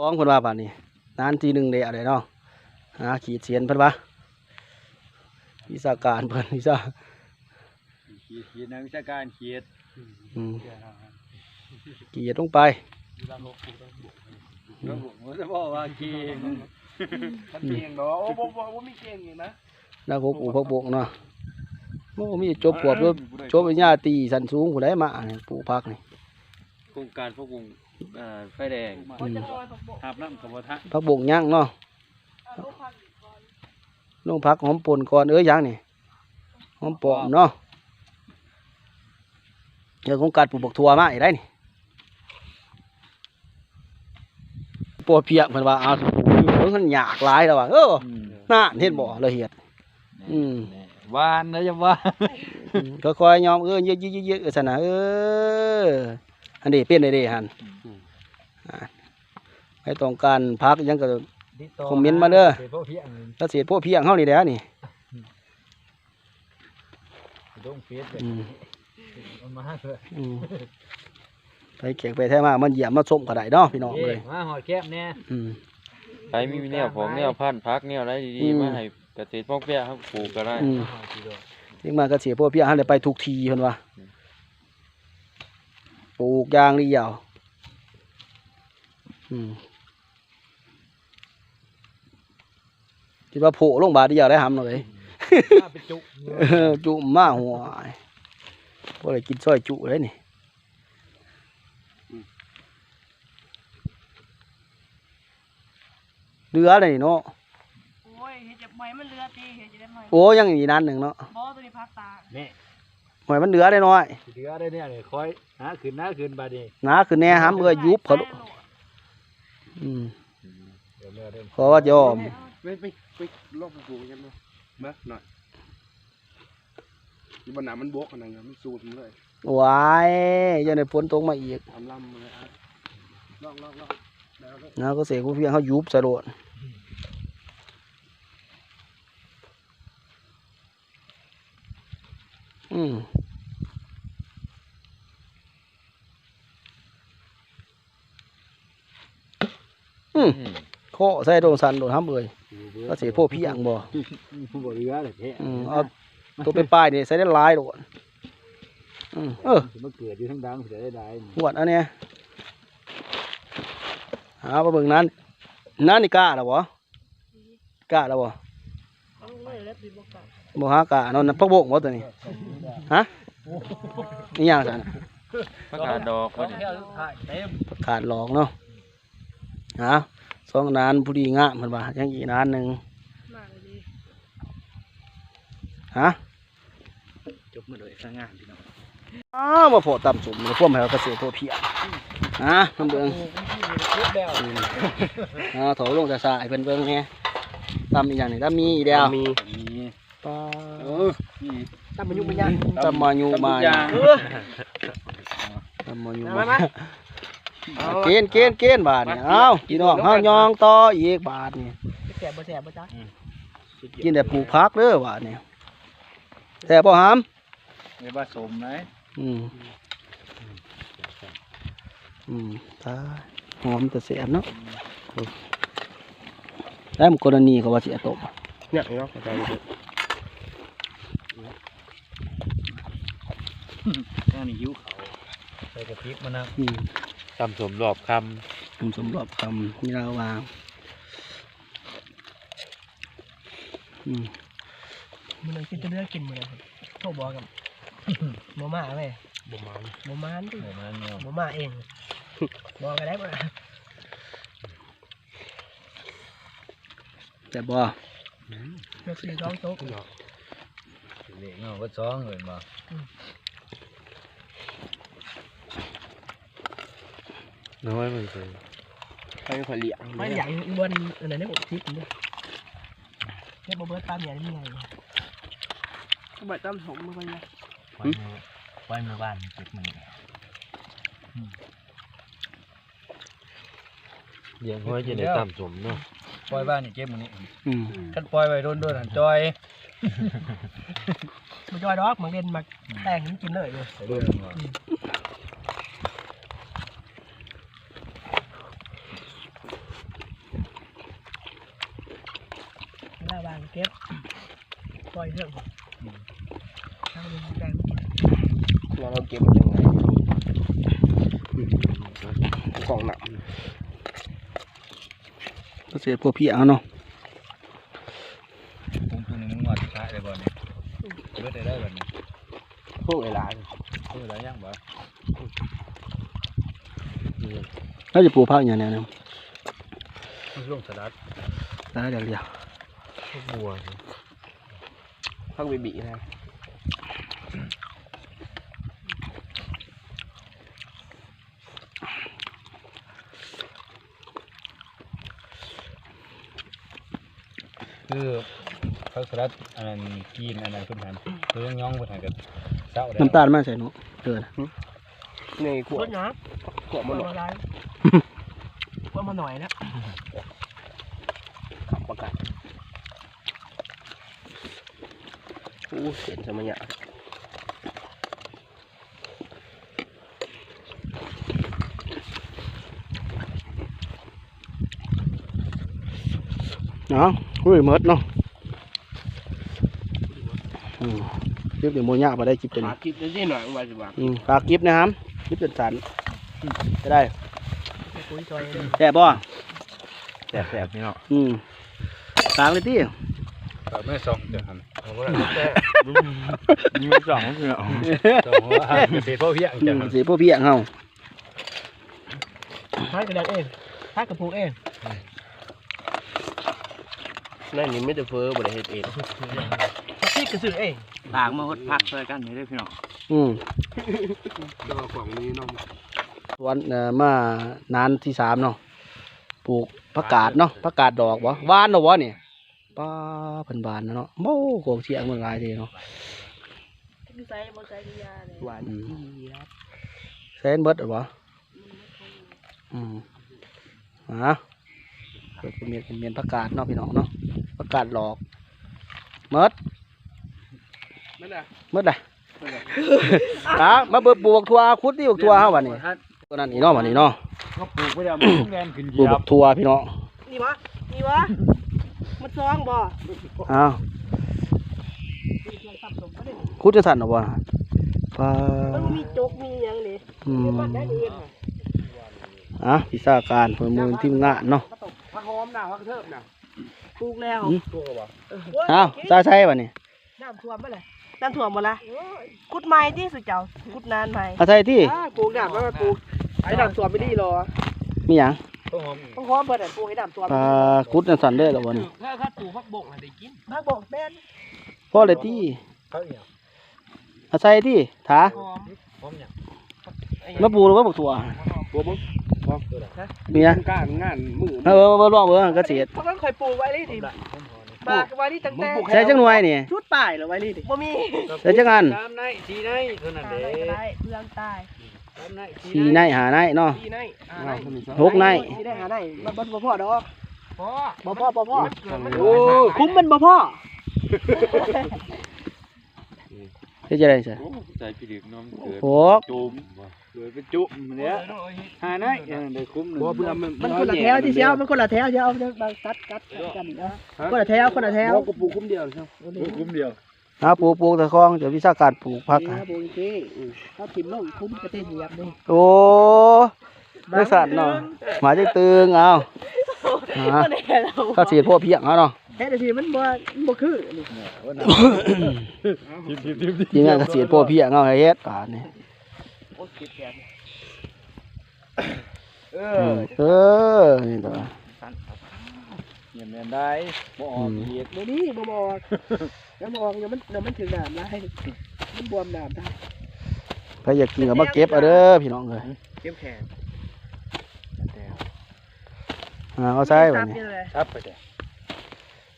ฟ้องเพิ่นว่าป่านนี้นานทีหนึ่งเด้อะไรเนาะหาขีดเสียนเพิ่นว่าวิชาการเพิ่นวิชาขีดขีดนักวิชาการขีดอืมขีดลงไประบบผมจะบอกว่าเก่งท่านเก่งเนาะโอ้บ่บ่บ่มีเก่งอีกนะแล้วก็ปลูกพักบกเนาะโอ้มีจบปวบด้วยจบวิญญาตีสันสูงผู้ใดมาเนี่ยปลูกพักนี่โครงการพวกวง อ่าไฟแดงอืมทับน้ำกับวัฒะพักบกย่างเนาะลงพักหอมป่นก่อนเอ้ยย่างนี่หอมปอมเนาะเดี๋ยวคงการปลูกบกทัวมาอีกได้นี่ปวดเพียกเพิ่นว่าเอาสิปลูกอยู่เพิ่นมันยากหลายแล้วว่าเออน่าเห็นบ่ละเอียด อืม วานนะจะว่าอืมก็คอยยอมเออเยอะๆๆๆเออสนะเออ อันนี้เป็นได้เด้หันอ่าไม่ต้องการพักหยังก็คอมเมนต์มาเด้อพวกเพียงเกษตรพวกเพียงเฮานี่แหละนี่ต้องเฟซอืมมันมาเถอะอืมไปเก็บไปแท้มามันเหยียบมาส้มก็ได้เนาะพี่น้องเลยมาหอดแคบแน่อืมใครมีแนวของแนวพันธุ์พักแนวอะไรอืดีมๆมาให้เกษตรพ่อเปี้ยเขาปลูกก็ได้อืมถึงมาเกษตรพวกเพียงเฮาได้ไปทุกทีเพิ่นว่า ปลูกยางนี่ยาวอืมคิดว่าโผล่ลงบาดเดียวได้หำเลยมาเป็นจุกเออจุมาหัวพอได้กินซอยจุเลยนี่เรือเลยนี่เนาะโอ้ยเห็ดจะไหมมันเรือตีเห็ดจะได้ไหมโอ้ยังอีกนานหนึ่งเนาะบอตัวนี้พักตานี่ หอยมันเรือได้น้อยเหลือได้เนี่ยเลยคอยหาขึ้นหน้าขึ้นบาดนี้หนาคือแน่ห้ำเอือยุบเขาแม่โหลดอืมเดี๋ยวเรือเดินเพราะว่ายอมไปไปไปลอกไปปลูกกันเนาะมาหน่อยนี่บนหนามันบกอันนั้นน่ะมันสูดมันเลยวายยังได้ฝนตกมาอีกทำลำมาเลยอะลอกลอกลอกแล้วเลยนะก็เสียกูเพียงเขายุบสะโดด อืมอืมอืมโคใส่โดนสันโดนห้ำเอ่ยก็เสียพวกพี่อย่างบ่ผู้บริเรือเลยแท้อืมเอาตัวไปป้ายนี่ใส่ได้หลายโดนอืมเออมันเกิดอยู่ทั้งดังเสียได้ได้หวดอันเนี้ยหาปลาเบิ่งนั้นนั่นนี่กล้าแล้วบ่กล้าแล้วบ่เอาลูกเลยแล้วปี บอกกันบ่หากล้าเนาะนั่นพักโบกบ่ตัวนี้ฮะนี่หยังซั่นน่ะประกาศดอกขอว่างแค่ถ่ายเต็มประกาศหลอกเนาะฮะสองนานผู้ดีงามเพิ่นว่ายังอีกนานหนึงมากเลยดีฮะจบมาเลยสร้างงานพี่น้องอ้าวมาโพดตำสุ่มเลยพวกแมวเกษตรพวกเพียฮะน้ำเบิ่งเรียบแล้วอืมอ่าถอยลงแต่สายเพิ่นเบิ่งแหน่ตำอีกอย่างหนึงตำมีอีเดียวมีมีปลาเออนี่ ตามมันยุ่งมันยากตำมาอยู่มายางตำมาอยู่มาเกณฑ์เกณฑ์เกณฑ์บาทนี่เอ้าพี่น้องเฮายองต่ออีกบาทนี่แสบบ่แสบบ่จ้ากินแต่ปลูกผักเด้อบาทนี่แต่บ่หามไม่ผสมนะอืมอืมตายหอมแต่แสบเนาะแล้วมันกรณีเขาว่าสิเอาตกเนี่ยเนาะ ใจเด็ดแค่นี้หิวเขาใส่กระพริบมานะอืมทำสมรอบคผมสมรอบคำมีเราวางอืมมันเลยกินจะเลือกกินมันเลยโทรบอกกับโมมาไหมบ่มาโมมาดิเดี๋ยวมันเนาะโมมาเอง บอกกันได้บ่ล่ะแต่บ่เลือกสี่ท้องโต๊ะเนาะเด็กเนาะก็ซ้องเลยมา น้อยมันเคยให้ผลิตไม่อยากบนอันนั้นได้ผมทิพย์นี่แค่บ่เบิร์ตตามอย่างนี้ไงใบตามสมมาไปเลยไว้มือไว้มือบ้านเก็บมือเลี้ยงห้อยจะได้ตามสมเนาะปล่อยบ้านนี่เก็บมือนี่อืมคันปล่อยไว้โดนโดนหันจอยมันจอยดอกมันเล่นมาแต่งมันกินเลยเลย เบิ่งว่า เก็บปล่อย เรื่องทางเดินแดงเราเราเก็บมันยังไงกล่องหนักเกษตรพวกพี่เอาเนาะผมตัวนี้มึงงอดท้ายเลยบ่เนี่ยเบิดได้ได้บ่เนี่ยพวกไอ้หลานเออแล้วยังบ่แล้วจะปลูกผักอย่างเนี้ยนะลงสลัดได้เดี๋ยวเดียวบัว พักบีบีนะคือเขาสลัดอันนั้นกินอันนั้นเพิ่นหันคือยังย่องเพิ่นหันกันเศร้าแล้วน้ำตาลมาใส่หนูเกินในขวรดถนะขวดมัมันนหหลน่ออยว่ามาหน่อยนะขับประกัน อู้เห็นสมัยอะเนาะอุ้ยหมดเนาะอืมคลิปเดี๋ยวโมยากมาได้คลิปตัวหานี้คิดได้หน่อยว่าสิว่าอืมฝากคลิปนะครับคลิปจนสันจะได้คุยซอยเลยแซ่บบ่แสบๆพี่เนาะอืมฝากเลยที่ ก็ไม่ส่งเดี๋ยวหันมีสองพี่เนาะส่งว่าเกษตรพ่อเพียงอืจังมสีพวกพี่อะเฮาท้ายกระดานเองท้ายกระปุกเองนั่นนี่ไม่ได้เฟอร์บ่ได้เฮ็ดเองพี่กระสือเองปากมาฮดพักเลยกันนี่ได้พี่เนาะอืมดอกของนี้เนาะวันเอ่อมานานที่สามเนาะปลูกผักกาดเนาะผักกาดดอกวะหวานเนาะวะเนี่ย ป้าเพิ่นบานเนาะโม่โกงเสียงมันหลายทีเนาะคือใส่บ่ใส่ยาเลยหวานอืมเจี๊ยบเส้นเบิดเหรอวะอืมอะเกิดเป็นเมียนเป็นเมียนผักกาดเนาะพี่น้องเนาะผักกาดหลอกเมิดนั่นน่ะเมิดเลยอะมาเบิดปลูกทัวคุดที่ปลูกทัวเฮาวันนี้ตัวนั้นอีเนาะวันนี้เนาะก็ปลูกไปแล้วมันแรงขึ้นปลูกเหยียบับกทัวพี่น้องนี่วะนี่วะ มันซองบ่อ้าวคุดจะสั่นเหรอวะปลามันมีจกมีหยังนี่อืมมันได้เองอะพิซซ่าการเพิ่มมือทีมงานเนาะผักหอมน่ะผักเทิบน่ะปลูกแล้วตัวบ่อ้าวซาใช่ป่ะนี่น้ำท่วมบ่ล่ะน้ำท่วมบ่ล่ะกุดไม้ที่สุดเจ้ากุดนานไม้อาใช่ที่อ่าปลูกน้ำแล้วปลูกไอ้น้ำท่วมไม่ดีหรอมีหยัง ต้นหอมต้องพร้อมเบิดอะปลูกให้น้ำท่วมปลาคุดจะสั่นได้เหรอวะนี่ถ้าถ้าปลูกผักบกน่ะได้กินผักบกแม่นพ่อเลยที่เขาเอียงอาใช่ที่ถาหอมหอมหยังมาปลูกหรือว่าปลูกถั่วตัวบ่มีหยังการงานมือเออเออลองเบิ่งเกษตรเพราะมันเคยปลูกไว้นี่ดิปากไว้นี่ตั้งแต่ใช้จังหน่วยนี่ชุดป่ายเหรอไว้นี่ดิบ่มีใช้จังอันตามในสีในเท่านั้นตาเด้ยก็ได้เพื่อนตายตามใน สีสี่ในหาในเนาะ สี่ในอ่าในหกใน สี่ได้หาได้มันบ่บ่พอดอกพ่อบ่พอบ่พอโอ้คุ้มมันบ่พอเฮ็ดจะได้ใช่ใส่พี่ดึกน้องเกิดหกจุ่มเกิดเป็นจุมันเนี้ยหาในอย่างนั้นได้คุ้มหนึ่งบ่เบื่อมันมันคนละแถวที่เชียวมันคนละแถวเชียวบางตัดกัดกันนะคนละแถวคนละแถวบ่ก็ปลูกคุ้มเดียวใช่คุ้มเดียว เอาปลูกปลูกตะคองเดี๋ยววิชาการปลูกผักนี่ครับโอเคเขาทิมลงคุ้มกระเตนเหยียบนี่โอ้ได้สั่นเนาะหมาจะตึงเอาอ่าก็เสียพวกเพียงเอาเนาะเฮ็ดทีมันบ่บ่คือนี่ทิมทิมทิมทีมงานเกษตรพวกเพียงเอาให้เฮ็ดป่านนี่โอ้เก็บแขนเออือมเออนี่ตัว เงินเงินได้บ่ออกเกียดบ่นี่บ่บอกแล้วมองอย่ามันอย่ามันถึงน้ำลายมันบวมน้ำได้ใครอยากกินก็มาเก็บเอาเด้อพี่น้องเอ้ยเก็บแขนอ่าเอาใส่บัดนี้ครับไปเด้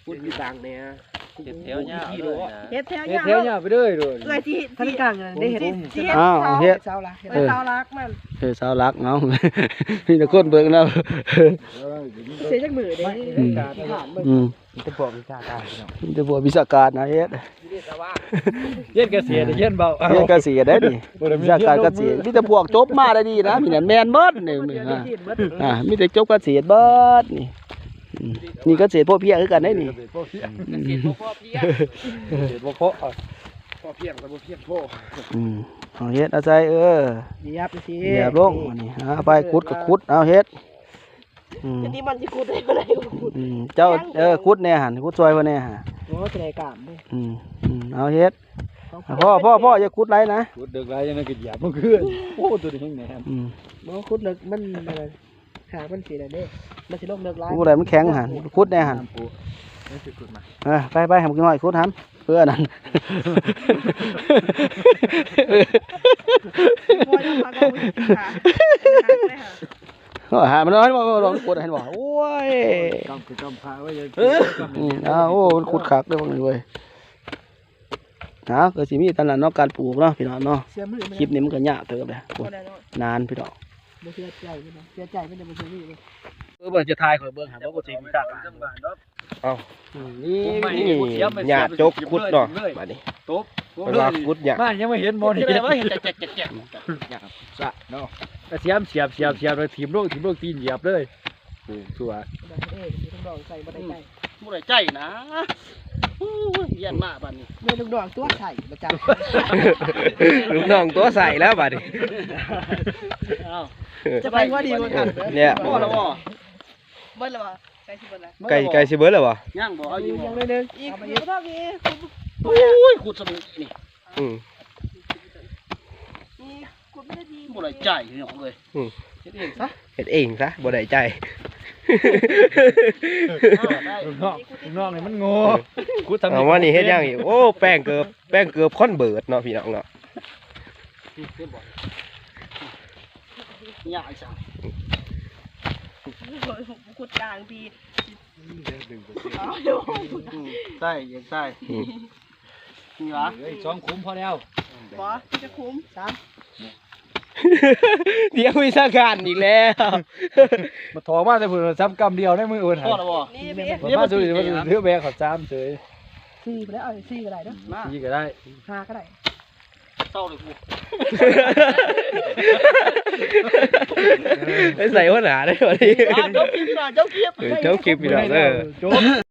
พูดอยู่ต่างเนี่ย เจ็ดแถวเนี่ยเลยนะเฮ็ดแถวเฮ็ดยาวแถวเนี่ยไปเด้อเด้อเอ้ยที่ที่กลางได้เฮ็ดที่เฮ็ดอ้าวเฮ็ดเสาละเออเสาลักมันเออสาวรักเนาะมีแต่คนเบิ่งแล้วเสียจักมือเด้อืมที่ผ่านเบิ่งอืมจะพวกวิชาการพี่น้องมีแต่พวกวิชาการนะเฮ็ดเย็นเกษียณเย็นเบาเรียนเกษตรได้ดิวิชาการเกษตรมีแต่พวกจบมาได้ดีนะมีแต่แม่นเบิดนี่เดือนอ่าที่เบิดอ่ามีแต่จบเกษตรเบิดนี่อืมม นี่ก็เศษพวกเพี้ยคือกันได้นี่เด็ดพ่อเพียงอืมเสียงพ่อเพี้ยเด็ดพ่อพ่อพ่อเพียงแต่พ่อเพียงพ่ออืมเอาเฮ็ดเอาใจเออเหยียบไปสิเหยียบลงอันนี้เอาไปขุดก็ขุดเอาเฮ็ดอืมอันนี้มันจะขุดได้เมื่อไหร่ก็ขุดอืมเจ้าเออขุดแน่หันขุดซอยเพิ่นแน่หะโอ้แสดงกล้ามเด้อืมอืมเอาเฮ็ดอะพ่อพ่อพ่ออย่าขุดไรนะพูดเด็กไรยังไงก็หยาบมันขึ้นโอ้ตัวนี้แห้งแหนมอืมบ่ขุดเลิกมันอะไร หามันสิได้เด้มันสิลงเลิกหลายขุดอะไรมันแข็งหันขุดแน่หันปูนี่คือขุดมาเออไปไปให้มันกินหน่อยขุดทำเพื่อนั่นบ่ได้พากันไปหาหาเลยค่ะเอาหามันน้อยบ่บ่ลองขุดให้บ่โอ้ยกำคือกำพาไว้ยังอืมอ้าวโอ้มันขุดคักเด้อพวกนี้เว้ยนะก็สิมีตลาดเนาะการปลูกเนาะพี่น้องเนาะเสียมือมันคลิปนี้มันก็ยากเติบเลยโอ้บ่ยได้เนาะนานพี่น้อง บ่เสียใจมันเสียใจมันจะบ่เสียนี่เออเบิ่งจะทายข่อยเบิ่งหาบ่กูสิมีคักนี่นี่หยาดจกคุดเนาะบัดนี้ตุ๊บเวลาคุดหยาดบ้านยังไม่เห็นมอนี่เดี๋ยวว่าเห็นแต่แจ๊กแจ๊กสะเนาะเสียมเสียบเสียบเสียบเลยทีมโลกทีมโลกตีนเหยียบเลยชัวได้เอ้ยมีลูกดอกใส่บ่ได้ใส่บ่ได้ใจนะโอ้ย เยี่ยนมากบัดนี้มีลูกดอกตัวไข่ประจำลูกน้องตัวใส่แล้วบัดนี้อ้าวจะไปว่าดีกว่ากันเนี่ยพ่อแล้วบ่เบิ่แล้วว่าใกล้สิเบิ่แล้วไก่ไก่สิเบิดแล้วบ่ย่างบ่เอาอยู่ยังบ่เลยนึงอีกอีกเท่านี้โอ้ยขุดสนุกนี่อืมอีกคุณไม่ได้ดีบ่ได้ใจพี่น้องเอ้ยอืมเฮ็ ดเองซะเฮ็ดเองซะบ่ได้ใจได้ลูกน้องลูกน้องนี่มันโง่คุดทำเอาว่านี่เฮ็ดยังอีกโอ้แป้งเกือบแป้งเกือบคอนเบิดเนาะพี่น้องเนาะเฮ็ดบ่ยากจังขุดกลางปีใช่ยังใช่นี่วะเฮ้ยสองคุ้มพอแล้วบอจะคุ้มสาม เดี๋ยววิชาการอีกแล้ว มาถอมาแต่เพิ่นซ้ำกำเดียวได้มืออื่นพ่อแล้วบ่นี่พี่ผมมาดูดิมันถือแบกเขาซ้ำเฉยสี่ไปแล้วเอาสี่ก็ได้เนาะมายี่ก็ได้ห้าก็ได้เศร้าเลยกูไปใส่หัวหนาได้บ่นี้อ่าเจ้าคลิปนะเจ้าคลิปเออเจ้าคลิปพี่น้องเออจบ